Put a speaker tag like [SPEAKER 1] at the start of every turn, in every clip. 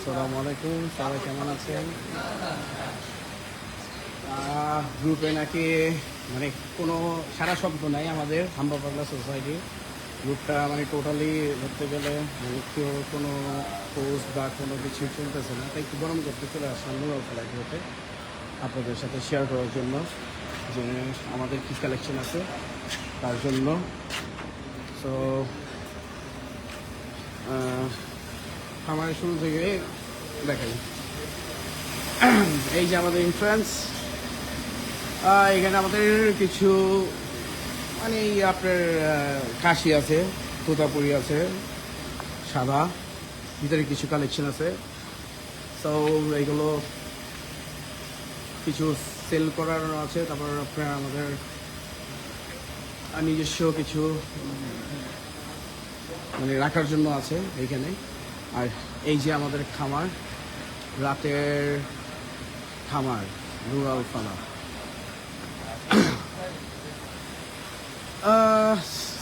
[SPEAKER 1] আসসালামু আলাইকুম, সবাই কেমন আছেন? গ্রুপে নাকি মানে কোনো সারা শব্দ নাই আমাদের হাম্বা পাগলা সোসাইটি। গ্রুপটা মানে টোটালি ধরতে গেলে কেউ কোনো পোস্ট বা কোনো কিছু চলতেছে না। তাই একটু গরম করতে চলে আসলাম নুরাল ফেলা গ্রুপে আপনাদের সাথে শেয়ার করার জন্য যে আমাদের কী কালেকশন আছে তার জন্য। সো আমার শুরু থেকে দেখাই। এই যে আমাদের ইনফ্লুয়েন্স এখানে আমাদের কিছু মানে আপনার কাশি আছে, তোতাপুরি আছে, সাদা, ভিতরে কিছু কালেকশন আছে। সো এইগুলো কিছু সেল করার আছে, তারপর আপনার আমাদের নিজস্ব কিছু মানে রাখার জন্য আছে এইখানে আর এই যে আমাদের খামার, রাতের খামার, রুরাল ফালা।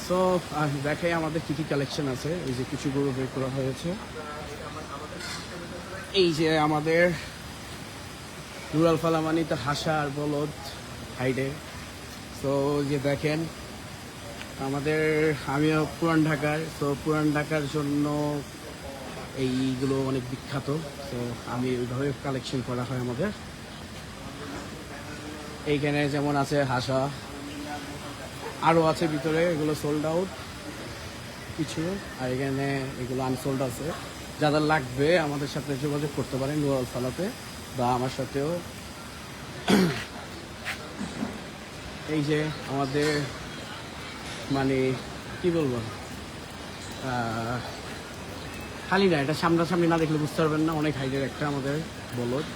[SPEAKER 1] সো দেখাই আমাদের কী কী কালেকশন আছে। এই যে কিছু গরু বের করা হয়েছে। এই যে আমাদের রুরাল ফালা মানে তো হাসা আর বলদ হাইডে। সো যে দেখেন, আমাদের, আমিও পুরান ঢাকার। তো পুরান ঢাকার জন্য এইগুলো অনেক বিখ্যাত, তো আমি ওইভাবে কালেকশন করা হয় আমাদের। এইখানে যেমন আছে হাসা আরও আছে ভিতরে, এগুলো সোল্ড আউট কিছু, আর এখানে এগুলো আনসোল্ড আছে। যাদের লাগবে আমাদের সাথে যোগাযোগ করতে পারেন নুরাল ফালাতে বা আমার সাথেও। এই যে আমাদের মানে কি বলব? খালি না, এটা সামনাসামনি না দেখলে বুঝতে পারবেন না, অনেক হাইটের একটা আমাদের বলদ।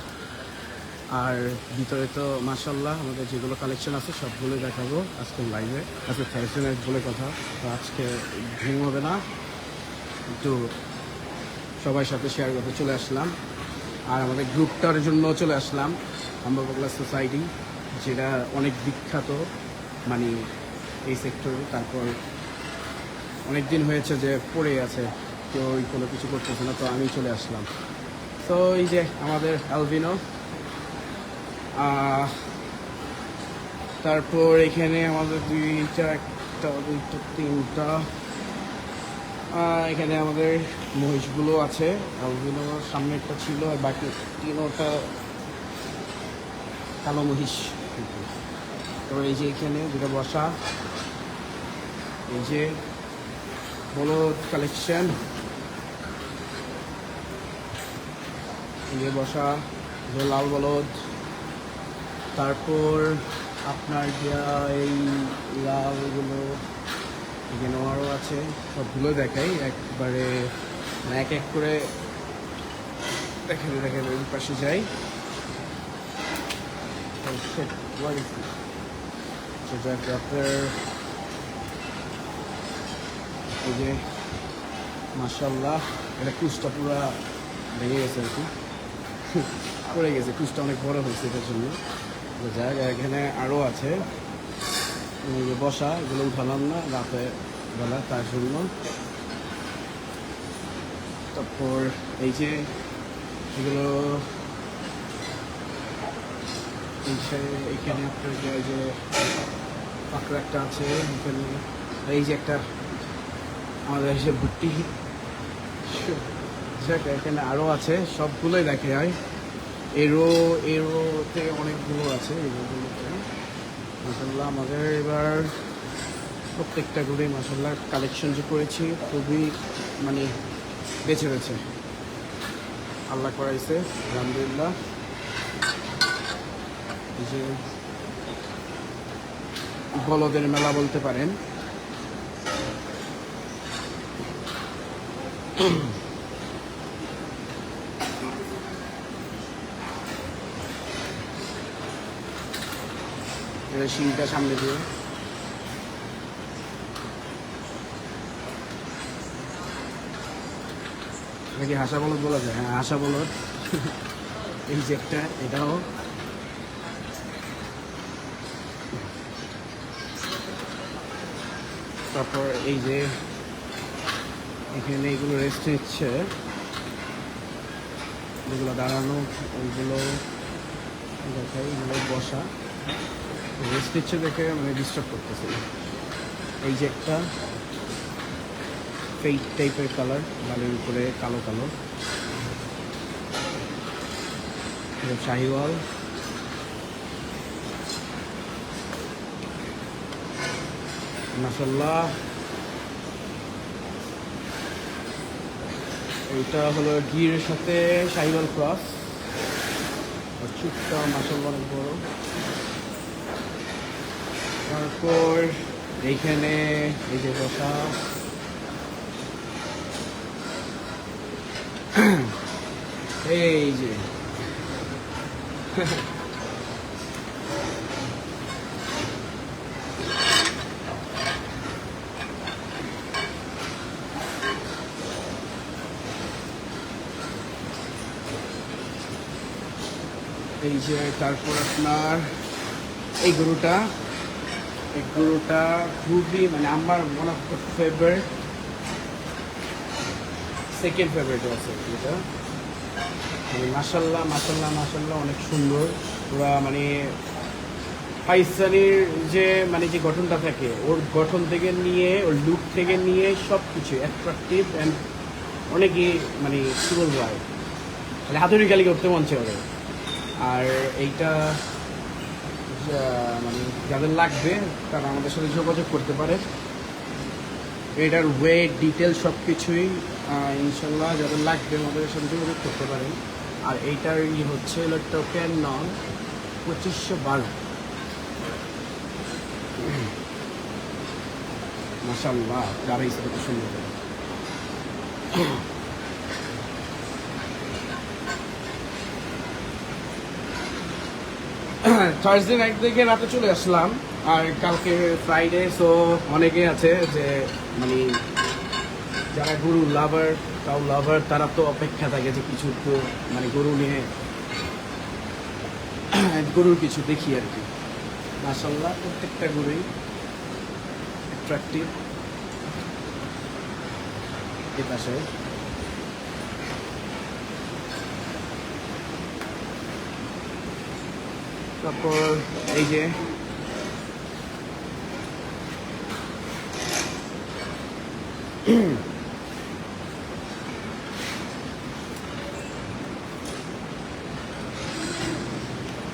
[SPEAKER 1] আর ভিতরে তো মাসাল্লাহ আমাদের যেগুলো কালেকশন আছে সবগুলো দেখাবো আজকে লাইভে আজকে থার্সডে বলে কথা, তো আজকে ঘুম হবে না। একটু সবার সাথে শেয়ার করতে চলে আসলাম। আর আমাদের গ্রুপটার জন্য চলে আসলাম আমরা বাংলা সোসাইটি যেটা অনেক বিখ্যাত মানে এই সেক্টর তারপর অনেক দিন হয়েছে যে পড়ে আছে। কেউ কোনো কিছু করতেছে না তো আমি চলে আসলাম। তো এই যে আমাদের অ্যালবিনো আহ, তারপর এখানে আমাদের দুইটা একটা দুইটা তিনটা এখানে আমাদের মহিষগুলো আছে। অভিনবর সামনে একটা ছিল আর বাকি তিনোটা কালো মহিষ। তো এই যে এখানে দুটো বসা। এই যে বলদ কালেকশন যে বসা যে লাল বলদ। তারপর আপনার গিয়া এই লালগুলো এখানে আরও আছে, সবগুলো দেখাই। একবারে মানে এক এক করে দেখাবে দেখাবে ওই পাশে যাই। Oh এই যে মার্শাল্লাহ এটা কুচটা পুরা ভেঙে গেছে আর কি। পড়ে গেছে কুচটা অনেক বড় হয়েছে এটার জন্য। যাক, এখানে আরও আছে। বসা, এগুলো উঠালাম না, রাতে বেলা, তার জন্য। তারপর এই যে এগুলো এখানে আপনার যে পাকড়া একটা আছে, এখানে এই যে একটা, আমাদের এসে ভুট্টি যাক, এখানে আরও আছে সবগুলোই দেখে হয় এরো এরোতে অনেকগুলো আছে মাসাল্লাহ আমাদের এবার প্রত্যেকটা ঘুরে মাসাল্লাহ কালেকশন যে করেছি খুবই মানে বেছে বেছে আল্লাহ করাইছে আলহামদুলিল্লাহ। যে বলদের মেলা বলতে পারেন। এটা শিংটা সামনে দিয়ে। এটা কি হাসা বলদ বলা যায়? হ্যাঁ হাসা বলদ। এই যে একটা, এটাও। তারপর এই যে এখানে এগুলো রেস্ট নিচ্ছে। যেগুলো দাঁড়ানো, ওইগুলো দেখাই, এগুলো বসা। রেস্ট নিচ্ছে দেখে মানে ডিস্টার্ব করতেছে। এই যে একটা ফেইট টাইপের কালার বালির উপরে কালো কালো। শাহিওয়াল। মাসাল্লাহ এইটা হলো গিরের সাথে শাহিওয়াল ক্রস চুপটা মাসাল্লাহ বড়। তারপর এইখানে এই যে বসা। এই যে। এই যে তারপর আপনার এই গরুটা। এই গরুটা খুবই মানে আমার মনে হয় ফেভারিট সেকেন্ড ফেভারিট আছে এটা। মানে মাসাল্লাহ মাসাল্লাহ মাসাল্লাহ অনেক সুন্দর। পুরা মানে পাকিস্তানির যে মানে যে গঠনটা থাকে, ওর গঠন থেকে নিয়ে, ওর লুক থেকে নিয়ে সব কিছু অ্যাট্রাকটিভ অ্যান্ড অনেকই মানে কী বলব মানে হাতুড়ি গালি করতে মন করে আর এইটা মানে যাদের লাগবে, তারা আমাদের সাথে যোগাযোগ করতে পারে। এটার ওয়েট ডিটেল সব কিছুই ইনশাল্লাহ যাদের লাগবে আমাদের সাথে যোগাযোগ করতে পারেন। আর এইটার ই হচ্ছে হলো টোকেন নন পঁচিশশো বারো। মাসাল্লাহ দাঁড়াইছে কত সুন্দর। থার্সডে নাইট থেকে রাতে চলে আসলাম। আর কালকে ফ্রাইডে সো অনেকে আছে যে মানে যারা গরু লাভার কাউ লাভার তারা তো অপেক্ষা থাকে যে কিছু তো মানে গরু নিয়ে গরুর কিছু দেখি আর কি। মাসাল্লাহ প্রত্যেকটা গরুই অ্যাট্রাকটিভ এ পাশে। তারপর এই যে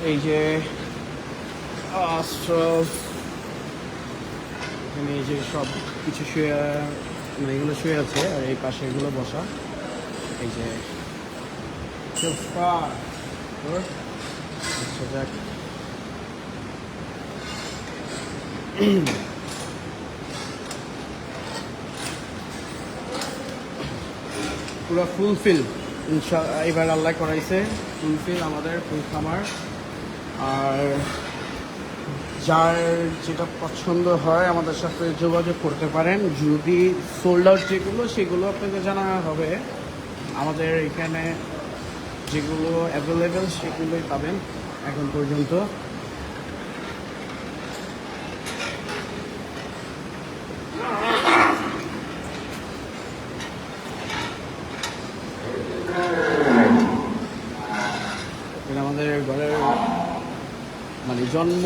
[SPEAKER 1] এই যে এখানে এই যে সব কিছু শুয়ে মানে এগুলো শুয়ে আছে, আর এই পাশে এগুলো বসা। এই যে আচ্ছা যাক। পুরো ফুলফিল, ইনশা এবার আল্লাহ করাইছে ফুলফিল আমাদের, ফুল খামার। আর যার যেটা পছন্দ হয় আমাদের সাথে যোগাযোগ করতে পারেন। যদি সোল্ড আউট যেগুলো, সেগুলো আপনাকে জানা হবে। আমাদের এখানে যেগুলো অ্যাভেলেবেল সেগুলোই পাবেন এখন পর্যন্ত এটা আমাদের ঘরের মানে জন্ম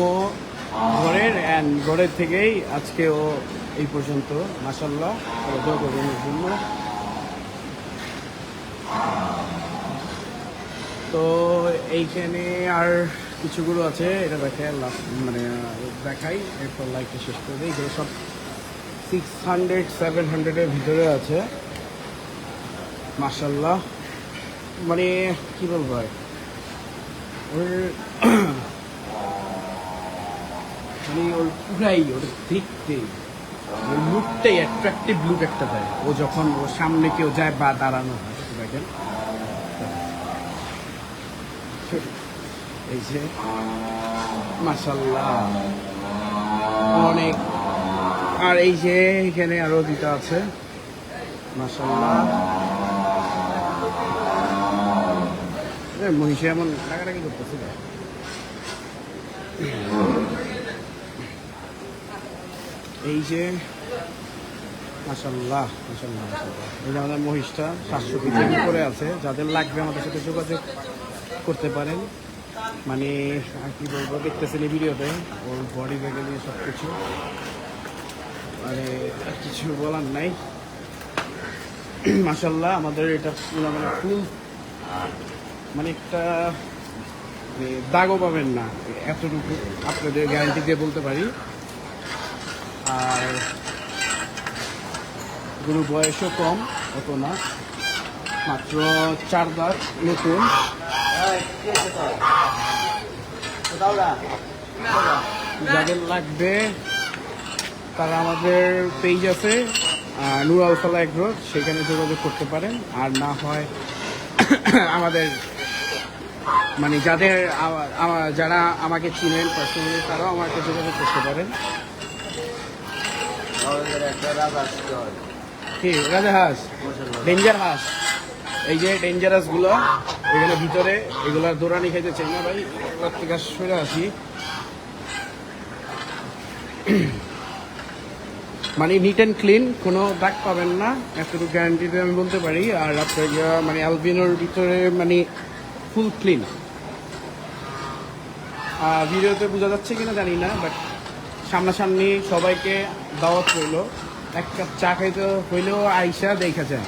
[SPEAKER 1] ঘরের অ্যান্ড ঘরের থেকেই আজকেও এই পর্যন্ত। মাসাল্লাহ দোয়া জন্য। তো এইখানে আর কিছুগুলো আছে, এটা দেখে মানে দেখাই, এরপর লাইফটা শেষ করে দিই। এগুলো সব সিক্স হান্ড্রেড সেভেন হান্ড্রেডের ভিতরে আছে। মাসাল্লাহ মানে কি বলব ওর মানে ওর পুরাই ওর দেখতে। ওর লুকটাই অ্যাট্রাকটিভ লুক একটা দেয়। ও যখন ওর সামনে কেউ যায় বা দাঁড়ানো হয় দেখেন এই যে মাসাল্লাহ অনেক। আর এই যে, এখানে আরও দুটো আছে। মাসাল্লাহ মহিষে এমন টাকাটাকি করতেছে এই যে মাসাল্লাহ মাসাল্লাহ মাসাল্লাহ এই যে আমাদের মহিষটা সাতশো কেজির উপরে আছে, যাদের লাগবে আমাদের সাথে যোগাযোগ করতে পারেন। মানে আর কি বলব, দেখতেছেন এই ভিডিওতে, ওর বডি ব্যাগে নিয়ে সব কিছু মানে কিছু বলার নাই। মাসাল্লাহ আমাদের এটা মানে ফুল মানে একটা মানে দাগও পাবেন না। এতটুকু আপনাদের গ্যারান্টি দিয়ে বলতে পারি। আর গরুর বয়সও কম, অত না। মাত্র চার দাঁত নতুন। যাদের লাগবে, তারা আমাদের পেজ আছে নূর আলফালা এগ্রো সেখানে যোগাযোগ করতে পারেন। আর না হয় আমাদের মানে যাদের যারা আমাকে চিনেন পার্সোনালি তারাও আমাকে যোগাযোগ করতে পারেন। রাজা হাঁস? ডেঞ্জার হাঁস। এই যে ভিতরে এগুলা দৌড়ানি খাইতে চাই না ভাই, এবার সরে আসি। মানে নিট অ্যান্ড ক্লিন কোনো দাগ পাবেন না। এতটুকু গ্যারান্টি দিয়ে আমি বলতে পারি। আর আপনার মানে অ্যালবিনোর ভিতরে মানে ফুল ক্লিন ভিডিওতে বোঝা যাচ্ছে কিনা জানি না বাট সামনাসামনি সবাইকে দাওয়াত রইল এক কাপ চা খাইতে হইলেও আইসা দেখা যায়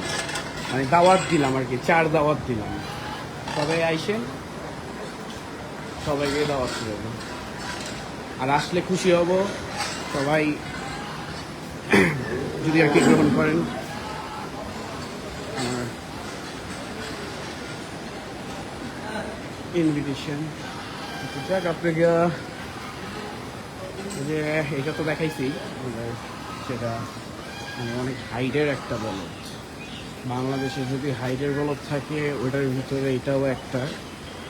[SPEAKER 1] মানে দাওয়াত দিলাম আর কি, চার দাওয়াত দিলাম। সবাই আইসেন সবাইকে দাওয়াত রইল আর আসলে খুশি হব সবাই যদি আর কি গ্রহণ করেন। ইনভিটেশন আপনাকে যে এটা তো দেখাইছি। সেটা মানে অনেক হাইটের একটা বলদ। বাংলাদেশে যদি হাইটের বলদ থাকে, ওটার ভিতরে এটাও একটা।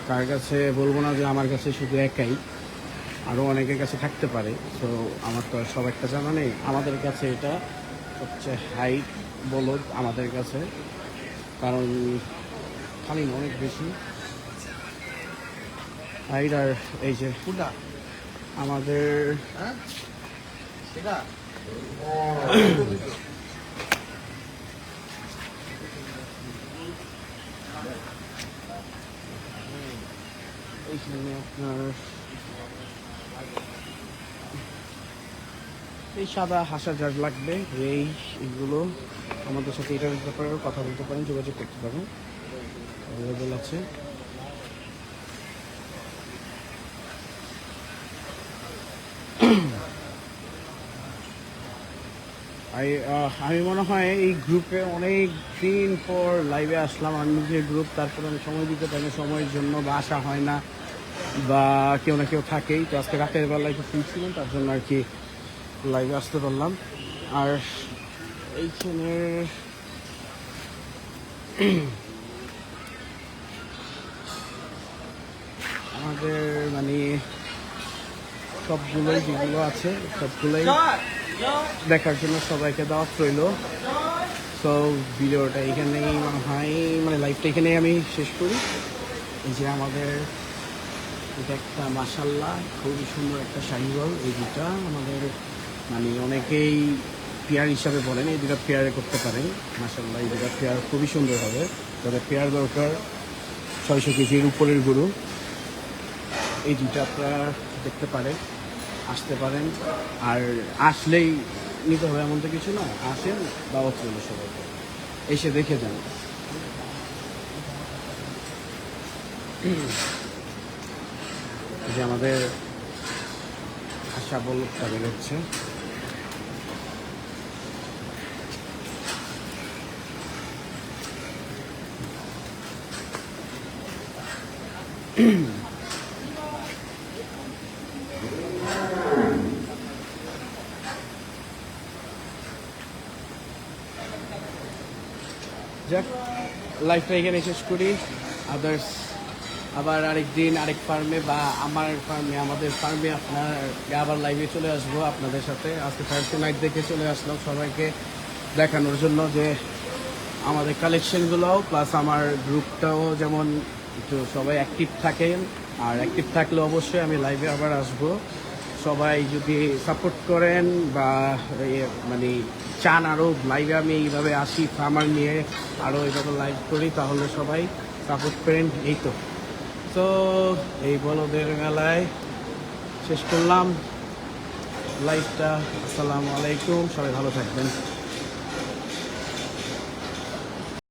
[SPEAKER 1] কার কাছে বলব না যে আমার কাছে শুধু একাই। আরও অনেকের কাছে থাকতে পারে। তো আমার তো সব একটা জানা নেই। আমাদের কাছে এটা সবচেয়ে হাইট বলদ আমাদের কাছে। কারণ খালি অনেক বেশি। হাইট আর এই যে
[SPEAKER 2] কোনটা
[SPEAKER 1] আমাদের এইখানে আপনার এই সাদা হাসা যার লাগবে এই এগুলো। আমাদের সাথে এটার ব্যাপারে কথা বলতে পারেন, যোগাযোগ করতে পারেন। অ্যাভেলেবেল আছে। আমি মনে হয় এই গ্রুপে অনেক দিন পর লাইভে আসলাম। আমি যে গ্রুপ তারপরে আমি সময় দিতে পারি সময়ের জন্য বা আসা হয় না বা কেউ না কেউ থাকেই। তো আজকে রাতের বেলা একটু ফ্রি ছিলাম, তার জন্য আর কি লাইভে আসতে পারলাম। আর এইখানে আমাদের মানে সবগুলোই যেগুলো আছে, সবগুলোই দেখার জন্য সবাইকে দাওয়াত রইল। তো ভিডিওটা এখানেই হয় মানে লাইভটা এখানেই আমি শেষ করি। এই যে আমাদের, এটা একটা মাসাল্লাহ খুবই সুন্দর একটা শাহিওয়াল এই দুটা আমাদের মানে অনেকেই পেয়ার হিসাবে বলেন, এই দুটা পেয়ারে করতে পারেন। মাসাল্লাহ এই দুটা পেয়ার খুবই সুন্দর হবে। তবে পেয়ার দরকার, ছয়শো কেজির উপরের গরু। এই দুটা আপনারা দেখতে পারেন। আসতে পারেন। আর আসলেই নিতে হবে এমন তো কিছু না। আসেন দাওয়াত চলে সবাইকে এসে দেখে যান। যে আমাদের আশা বলটা বেরোচ্ছে যাক লাইফটা এখানে শেষ করি। আদার্স আবার আরেক দিন আরেক ফার্মে বা আমার ফার্মে আমাদের ফার্মে আপনার আবার লাইভে চলে আসব আপনাদের সাথে। আজকে থার্সডে নাইট দেখে চলে আসলাম সবাইকে দেখানোর জন্য যে আমাদের কালেকশনগুলোও প্লাস আমার গ্রুপটাও যেমন একটু সবাই অ্যাক্টিভ থাকেন। আর অ্যাক্টিভ থাকলে অবশ্যই আমি লাইভে আবার আসব। সবাই যদি সাপোর্ট করেন বা মানে চান আরও লাইভে আমি এইভাবে আসি ফার্মার নিয়ে আরও এইভাবে লাইভ করি, তাহলে সবাই সাপোর্ট করেন, এই তো। তো এই বলদের মেলায় শেষ করলাম। লাইভটা আসসালামু আলাইকুম, সবাই ভালো থাকবেন।